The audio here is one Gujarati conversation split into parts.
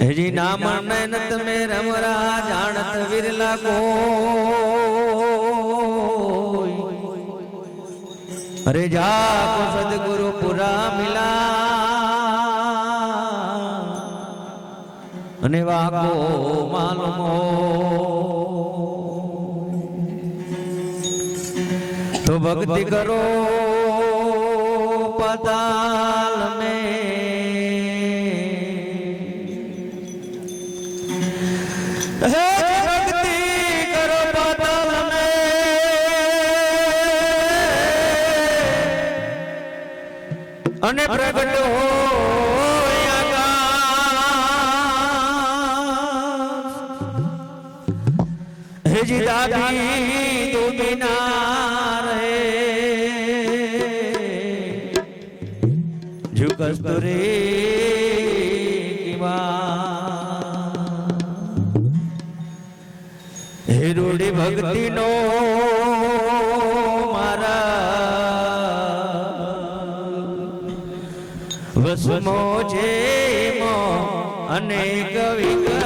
હજી નામ મહેનત મે રમરા જાણત વિરલા કો અરે જા કો સદગુરુ પુરા મિલા. અને વાકો માલમો. તો ભક્તિ કરો. पताल में हे भक्ति करो पताल में अने प्रगट हो जी दादी तू बिना કસ્તુરે હેરુડી ભક્તિ નો મારા. વસમો છે અનેક વિકાર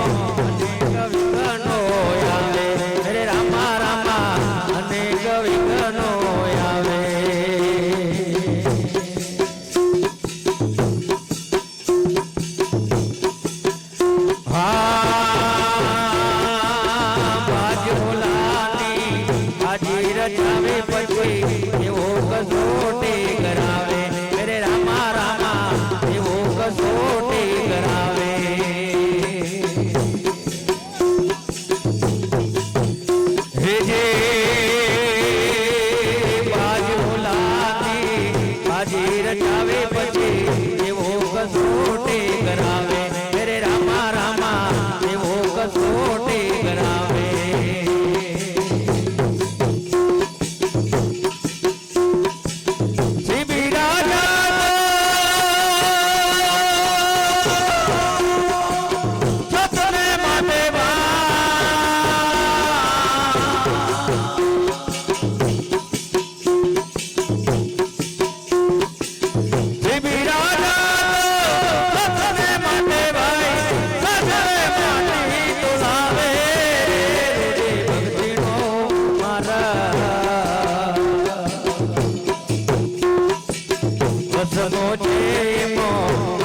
ya ve pa સગોટે મો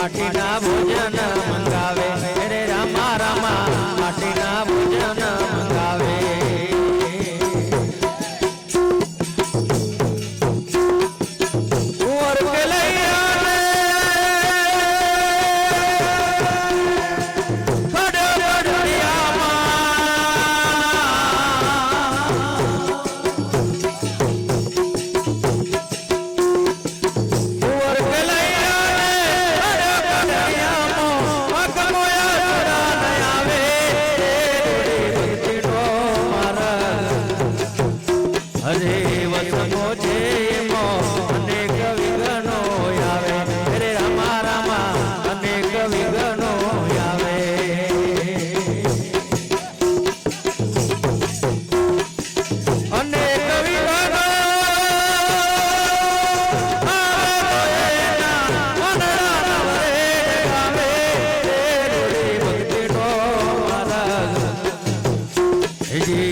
માટીના ભોજન এই যে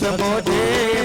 વસમો